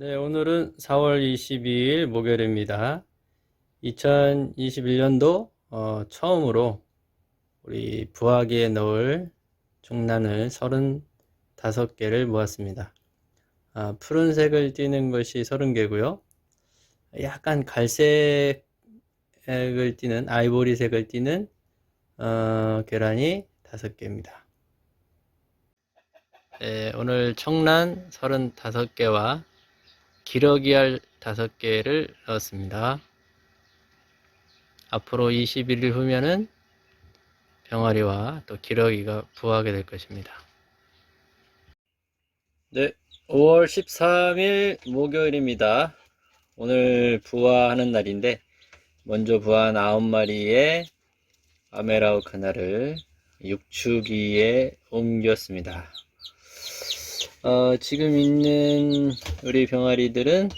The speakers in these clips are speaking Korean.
네, 오늘은 4월 22일 목요일입니다. 2021년도 어, 처음으로 우리 부화기에 넣을 종란을 35개를 모았습니다. 아, 푸른색을 띠는 것이 30개고요. 약간 갈색을 띠는 아이보리색을 띠는 어, 계란이 5개입니다. 네, 오늘 청란 35개와 기러기 알 5개를 넣었습니다. 앞으로 21일 후면은 병아리와 또 기러기가 부화하게 될 것입니다. 네, 5월 13일 목요일입니다. 오늘 부화하는 날인데 먼저 부화한 9마리의 아메라우크 하나를 육축기에 옮겼습니다. 어, 지금 있는 우리 병아리들은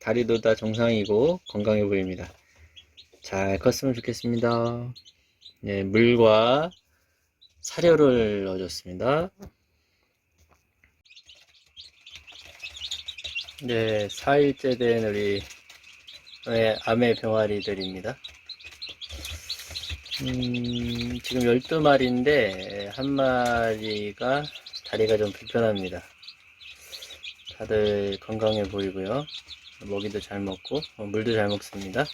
다리도 다 정상이고 건강해 보입니다. 잘 컸으면 좋겠습니다. 네, 물과 사료를 넣어줬습니다. 네, 4일째 된 우리 네, 아메 병아리들입니다. 음, 지금 12마리인데 한 마리가 다리가 좀 불편합니다. 다들 건강해 보이고요. 먹이도 잘 먹고 어, 물도 잘 먹습니다.